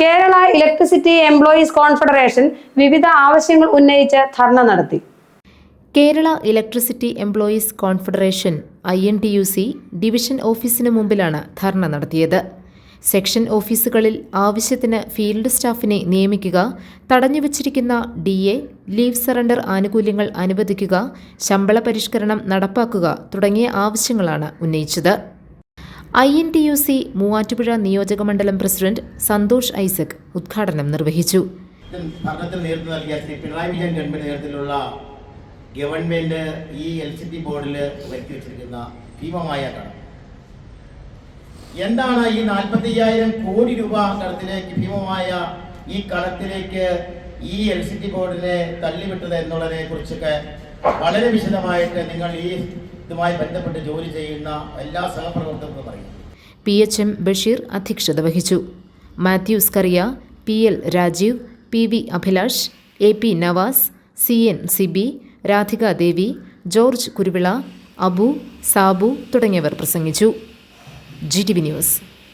Kerala electricity employees confederation വിവിധ ആവശ്യങ്ങൾ ഉന്നയിച്ച് ധർണ നടത്തി. Kerala electricity employees confederation I N T U C division ഓഫീസിന് മുമ്പിലാണ് ധർണ നടത്തിയത്. സെക്ഷൻ ഓഫീസുകളിൽ ആവശ്യത്തിന് ഫീൽഡ് സ്റ്റാഫിനെ നിയമിക്കുക തടഞ്ഞുവച്ചിരിക്കുന്ന ഡി എ ലീവ് സറണ്ടർ ആനുകൂല്യങ്ങൾ അനുവദിക്കുക ശമ്പള പരിഷ്കരണം നടപ്പാക്കുക തുടങ്ങിയ ആവശ്യങ്ങളാണ് ഉന്നയിച്ചത്. I N T U C Muvattupuzha നിയോജക മണ്ഡലം പ്രസിഡന്റ് സന്തോഷ് ഐസക് ഉദ്ഘാടനം നിർവഹിച്ചു. പിണറായി വിജയൻ ഗവൺമെന്റ് ഈ എൽ സി ടി ബോർഡിൽ വരുത്തി വെച്ചിരിക്കുന്ന ഭീമമായ കടം. എന്താണ് ഈ നാൽപ്പത്തി അയ്യായിരം കോടി രൂപ കടത്തിലേക്ക് ഭീമമായ ഈ കടത്തിലേക്ക് ഈ എൽ സി ടി ബോർഡിനെ തള്ളിവിട്ടത് എന്നുള്ളതിനെ കുറിച്ചൊക്കെ വളരെ വിശദമായിട്ട് നിങ്ങൾ ഈ ഇതുമായി ബന്ധപ്പെട്ട് ജോലി ചെയ്യുന്ന എല്ലാ സഹപ്രവർത്തകർക്കും അറിയാം. പി എച്ച് എം ബഷീർ അധ്യക്ഷത വഹിച്ചു. Mathews Kariya P L Rajeev P V Abhilash A P Navas C N Sibi Radhika Devi George Kuruvila Abu Sabu തുടങ്ങിയവർ പ്രസംഗിച്ചു. G T V news.